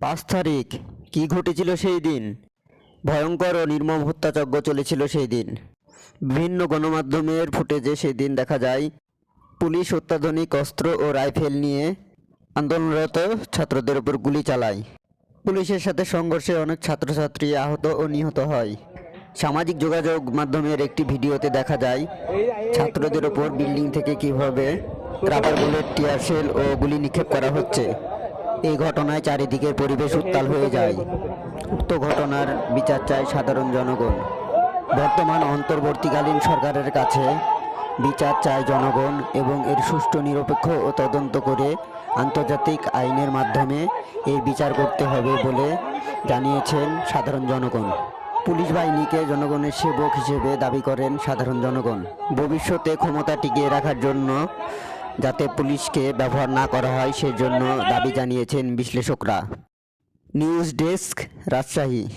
পাঁচ তারিখ, কি ঘটেছিল সেই দিন? ভয়ঙ্কর ও নির্মম হত্যাযজ্ঞ চলেছিল সেই দিন। বিভিন্ন গণমাধ্যমের ফুটেজে সেই দিন দেখা যায়, পুলিশ অত্যাধুনিক অস্ত্র ও রাইফেল নিয়ে আন্দোলনরত ছাত্রদের উপর গুলি চালায়। পুলিশের সাথে সংঘর্ষে অনেক ছাত্রছাত্রী আহত ও নিহত হয়। সামাজিক যোগাযোগ মাধ্যমের একটি ভিডিওতে দেখা যায়, ছাত্রদের ওপর বিল্ডিং থেকে কীভাবে রাবার বুলেট, টিয়ার শেল ও গুলি নিক্ষেপ করা হচ্ছে। এই ঘটনায় চারিদিকের পরিবেশ উত্তাল হয়ে যায়। উক্ত ঘটনার বিচার চায় সাধারণ জনগণ। বর্তমান অন্তর্বর্তীকালীন সরকারের কাছে বিচার চায় জনগণ এবং এর সুষ্ঠু, নিরপেক্ষ ও তদন্ত করে আন্তর্জাতিক আইনের মাধ্যমে এর বিচার করতে হবে বলে জানিয়েছেন সাধারণ জনগণ। পুলিশ বাহিনীকে জনগণের সেবক হিসেবে দাবি করেন সাধারণ জনগণ। ভবিষ্যতে ক্ষমতা টিকিয়ে রাখার জন্য যাতে পুলিশকে ব্যবহার না করা হয় সেজন্য দাবি জানিয়েছেন বিশ্লেষকরা। News desk Rajshahi.